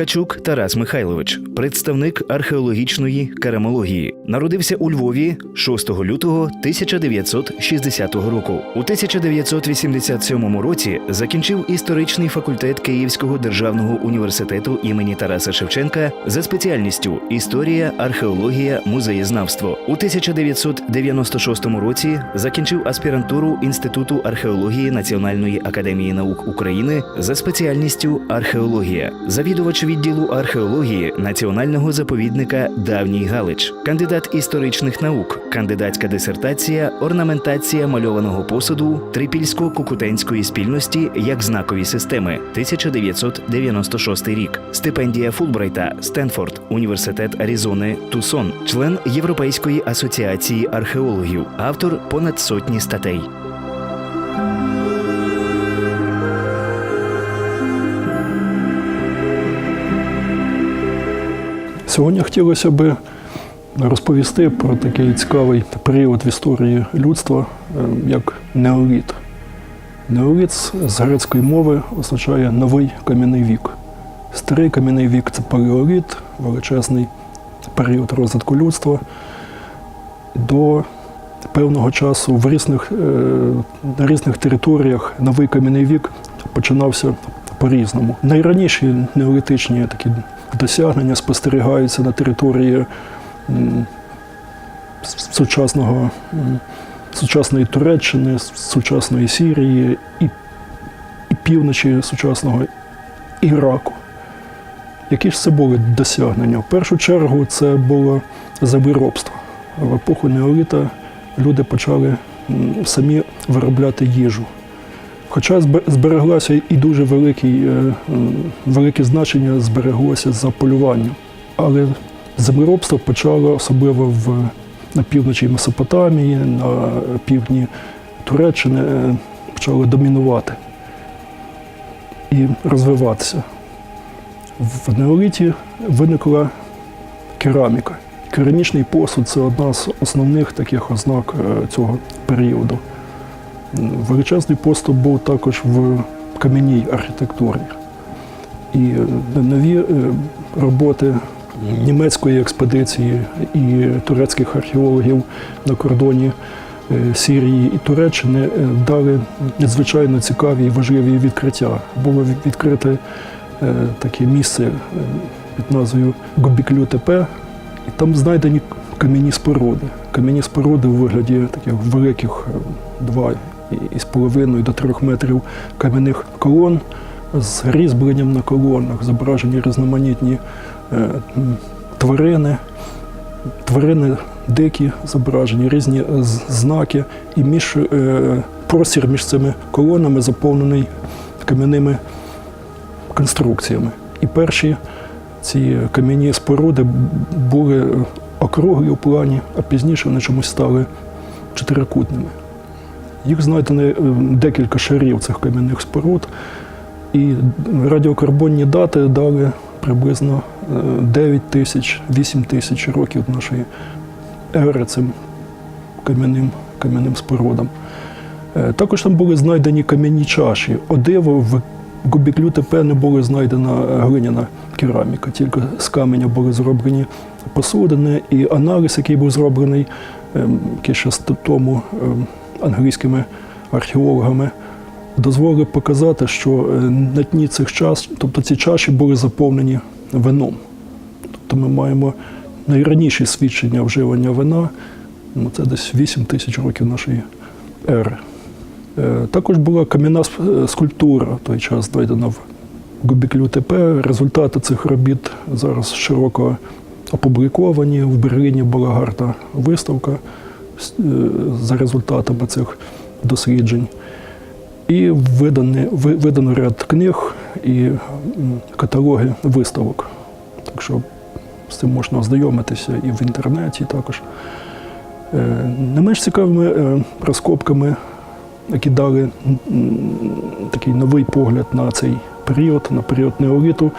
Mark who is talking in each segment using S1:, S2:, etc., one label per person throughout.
S1: Ткачук Тарас Михайлович, представник археологічної керамології, народився у Львові 6 лютого 1960 року. У 1987 році закінчив історичний факультет Київського державного університету імені Тараса Шевченка за спеціальністю історія, археологія, музеєзнавство. У 1996 році закінчив аспірантуру Інституту археології Національної академії наук України за спеціальністю археологія, завідувач відділу археології Національного заповідника Давній Галич, кандидат історичних наук, кандидатська дисертація, орнаментація мальованого посуду Трипільсько-Кукутенської спільності як знакові системи 1996 рік, стипендія Фулбрайта, Стенфорд, Університет Аризони, Тусон, член Європейської асоціації археологів, автор понад сотні статей.
S2: Сьогодні хотілося би розповісти про такий цікавий період в історії людства, е, як неоліт. Неоліт з- грецької мови означає новий кам'яний вік. Старий кам'яний вік це палеоліт, величезний період розвитку людства. До певного часу в різних, е, на різних територіях новий кам'яний вік починався по-різному. Найраніші неолітичні такі досягнення спостерігаються на території сучасного, сучасної Туреччини, сучасної Сірії і, і півночі сучасного Іраку. Які ж це були досягнення? В першу чергу це було землеробство. В епоху неоліта люди почали самі виробляти їжу. Хоча збе- збереглося і дуже великий, е, велике значення збереглося за полюванням. Але землеробство почало особливо в, на півночі Месопотамії, на півдні Туреччини е, почало домінувати і розвиватися. В неоліті виникла кераміка. Керамічний посуд це одна з основних таких ознак е, цього періоду. Величезний поступ був також в кам'яній архітектурі. І е, нові роботи німецької експедиції і турецьких археологів на кордоні е, Сірії і Туреччини е, дали надзвичайно цікаві і важливі відкриття. Було відкрите е, таке місце під назвою Гобіклю Тепе, і там знайдені кам'яні споруди. Кам'яні споруди у вигляді таких великих два із половиною до трьох метрів кам'яних колон з різьбленням на колонах, зображені різноманітні тварини, тварини дикі зображені, різні е, знаки, і між, е, простір між цими колонами заповнений кам'яними конструкціями. І перші ці кам'яні споруди були округлі у плані, а пізніше вони чомусь стали чотирикутними. Їх знайдено е, декілька шарів цих кам'яних споруд, і радіокарбонні дати дали приблизно е, 9 тисяч, 8 тисяч років нашої ери цим кам'яним, кам'яним спорудам. Е, Також там були знайдені кам'яні чаші. О диво, в Губіклю ТП не була знайдена глиняна кераміка, тільки з каменя були зроблені посудини, і аналіз, який був зроблений ем, ще тому ем, англійськими археологами, дозволив показати, що е, на дні цих чаш, тобто ці чаші були заповнені вином. Тобто ми маємо найраніші свідчення вживання вина, ну, це десь 8 тисяч років нашої ери. Е, Також була кам'яна е, скульптура в той час знайдена в Губіклю ТП. Результати цих робіт зараз широко опубліковані. В Берліні була гарна виставка за результатами цих досліджень. І видані, видано ряд книг і каталоги виставок. Так що з цим можна ознайомитися і в інтернеті також. Е, Не менш цікавими е, розкопками, які дали такий новий погляд на цей період, на період неоліту,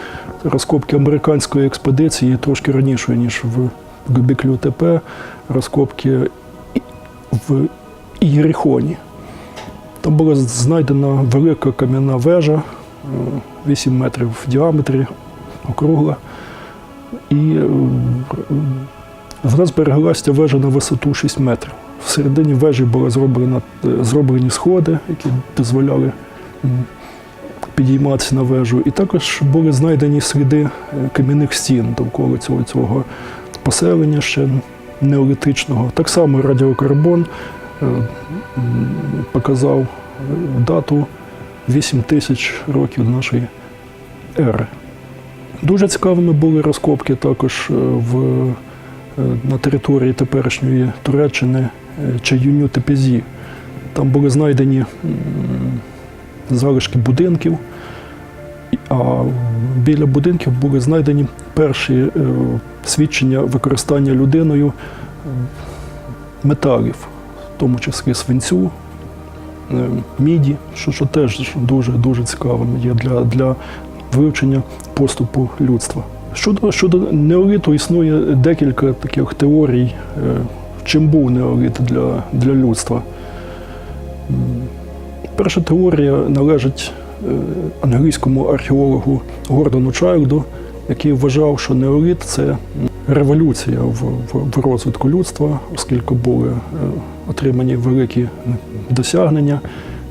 S2: розкопки американської експедиції трошки раніше, ніж в Губіклю ТП, розкопки в Єрихоні. Там була знайдена велика кам'яна вежа, е, 8 метрів в діаметрі, округла. І е, в збереглася ця вежа на висоту 6 метрів. Всередині вежі були зроблена, е, зроблені сходи, які дозволяли підійматися на вежу. І також були знайдені сліди е, кам'яних стін довкола цього, цього поселення ще неолітичного. Так само радіокарбон е, показав дату 8 тисяч років нашої ери. Дуже цікавими були розкопки також е, в, е, на території теперішньої Туреччини е, Чаюню Тепезі. Там були знайдені залишки будинків, а біля будинків були знайдені перші свідчення використання людиною металів, тому числі свинцю, е, міді, що, що теж дуже дуже цікавим є для, для вивчення поступу людства. Щодо, щодо неоліту існує декілька таких теорій, е, чим був неоліт для, для людства. Перша теорія належить е, англійському археологу Гордону Чайлду, який вважав, що неоліт це революція в, розвитку людства, оскільки були е, отримані великі досягнення,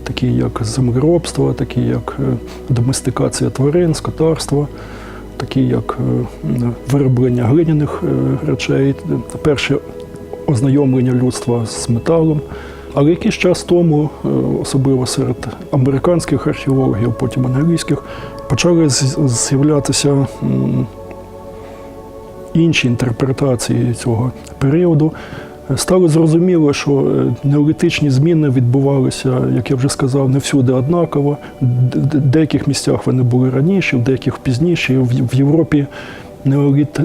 S2: такі як землеробство, такі як е, доместикація тварин, скотарство, такі як е, вироблення глиняних речей, перше ознайомлення людства з металом. Але якийсь час тому, е, особливо серед американських археологів, потім англійських, почали з'являтися інші інтерпретації цього періоду. Е, Стало зрозуміло, що е, неолітичні зміни відбувалися, як я вже сказав, не всюди однаково. В деяких місцях вони були раніше, в деяких пізніше. В Європі неоліт,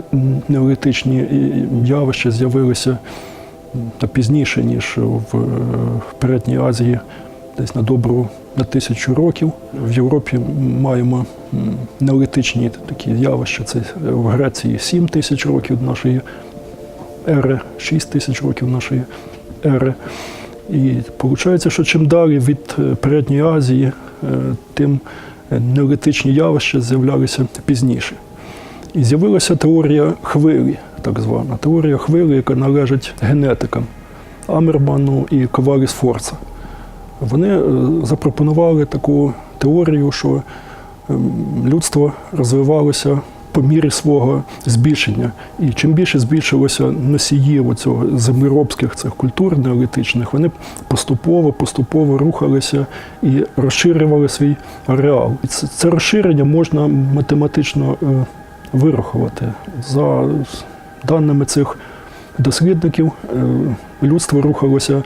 S2: неолітичні явища з'явилися та пізніше, ніж в, Передній Азії, десь на добру на тисячу років. В Європі маємо неолітичні такі явища. Це е, в Греції 7 тисяч років нашої ери, 6 тисяч років нашої ери. І виходить, що чим далі від е, Передньої Азії, е, тим неолітичні явища з'являлися пізніше. І з'явилася теорія хвилі, так звана. Теорія хвилі, яка належить генетикам Амерману і Коваріс Форца. Вони е, запропонували таку теорію, що ем, людство розвивалося по мірі свого збільшення. І чим більше збільшилося носіїв цього землеробських цих культур неолітичних, вони поступово, поступово рухалися і розширювали свій ареал. І це, це розширення можна математично е, вирахувати. За даними цих дослідників, е, людство рухалося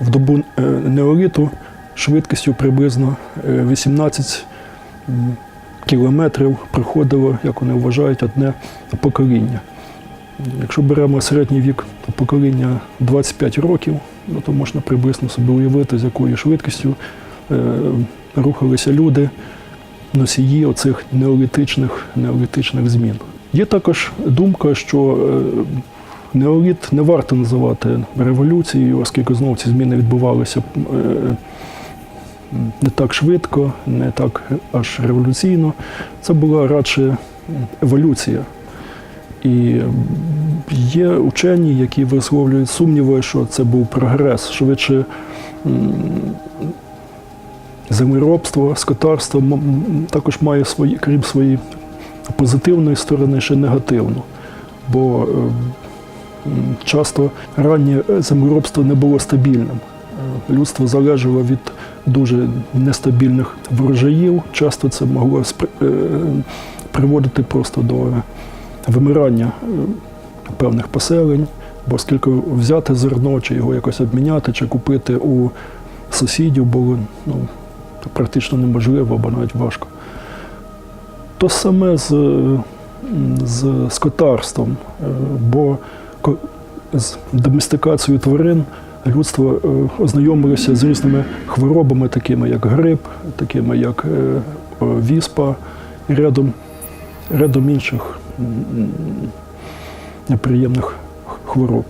S2: в добу е, неоліту швидкістю приблизно е, 18 кілометрів приходило, як вони вважають, одне покоління. Якщо беремо середній вік покоління 25 років, ну, то можна приблизно собі уявити, з якою швидкістю е, рухалися люди, носії оцих неолітичних, неолітичних змін. Є також думка, що е, неоліт не варто називати революцією, оскільки знову ці зміни відбувалися е, не так швидко, не так аж революційно. Це була радше еволюція. І є учені, які висловлюють сумніви, що це був прогрес, швидше землеробство, скотарство також має свої, крім своєї позитивної сторони, ще негативну. Бо е, часто раннє землеробство не було стабільним. Е, Людство залежало від дуже нестабільних врожаїв. Часто це могло е, приводити просто до вимирання певних поселень, бо оскільки взяти зерно, чи його якось обміняти, чи купити у сусідів було ну, практично неможливо, або навіть важко. То саме з, з скотарством, е, бо з доместикацією тварин людство е, ознайомилося з різними хворобами, такими як грип, такими як е, віспа і рядом, рядом інших неприємних хвороб.